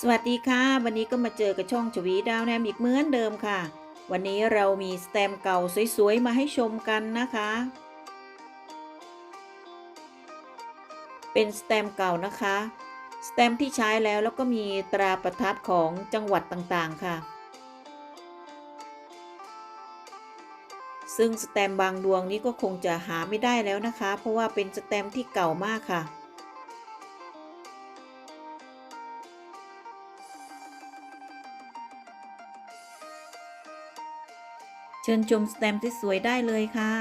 สวัสดีค่ะ วันนี้ก็มาเจอกับช่องชวีดาวแนมอีกเหมือนเดิมค่ะ วันนี้เรามีสแตมเก่าสวยๆ มาให้ชมกันนะคะ เป็นสแตมเก่านะคะสแตมที่ใช้แล้วแล้วก็มีตราประทับของจังหวัดต่างๆค่ะ ซึ่งสแตมบางดวงนี้ก็คงจะหาไม่ได้แล้วนะคะ เพราะว่าเป็นสแตมที่เก่ามากค่ะ เชิญชมสแตมป์ที่สวยได้เลยค่ะ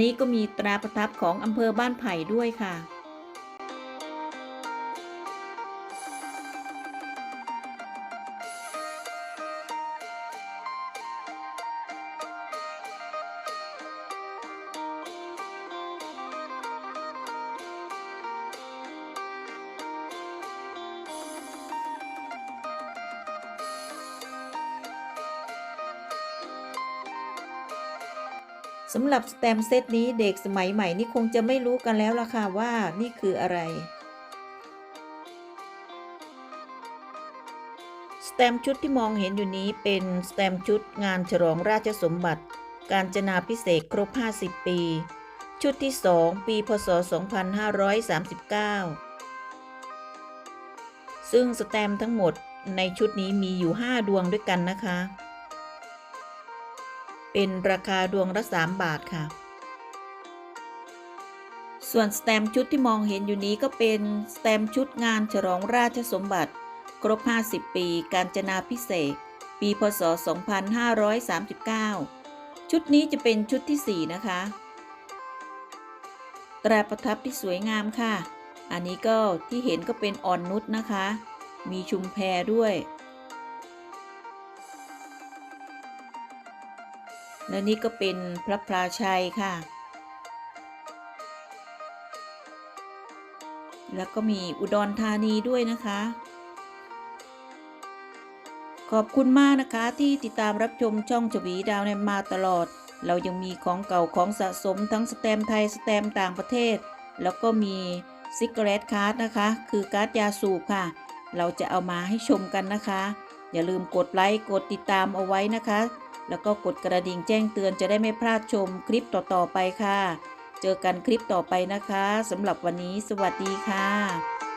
นี้ก็มีตราประทับของอำเภอบ้านไผ่ด้วยค่ะ สำหรับสแตมเซตนี้เด็กสมัยใหม่นี่คงจะไม่รู้กันแล้วล่ะค่ะว่านี่คืออะไรสแตมชุดที่มองเห็นอยู่นี้เป็นสแตมชุดงานฉลองราชสมบัติ การจนาพิเศษครบ 50 ปี ชุดที่ 2 ปีพศ 2539 ซึ่งสแตมทั้งหมดในชุดนี้มีอยู่ 5 ดวงด้วยกันนะคะ เป็นราคาดวงละ3บาทค่ะ ส่วนสแตมชุดที่มองเห็นอยู่นี้ก็เป็นสแตมชุดงานฉลองราชสมบัติ ครบ 50 ปี การจนาพิเศษ ปี พศ 2539 ชุดนี้จะเป็นชุดที่ 4 นะคะ ตราประทับที่สวยงามค่ะ อันนี้ก็ที่เห็นก็เป็นอ่อนนุชนะคะ มีชุมแพด้วย และนี่ก็เป็นพระพลาชัยค่ะ แล้วก็มีอุดรธานีด้วยนะคะ ขอบคุณมากนะคะที่ติดตามรับชมช่องชวีดาวในมาตลอด เรายังมีของเก่าของสะสมทั้งสแตมไทยสแตมต่างประเทศ แล้วก็มีซิกเกอร์เรตคาร์ดนะคะ คือการ์ดยาสูบค่ะ เราจะเอามาให้ชมกันนะคะ อย่าลืมกดไลค์กดติดตามเอาไว้นะคะ แล้วก็กดกระดิ่งแจ้งเตือนจะได้ไม่พลาดชมคลิปต่อๆไปค่ะ เจอกันคลิปต่อไปนะคะสำหรับวันนี้ สวัสดีค่ะ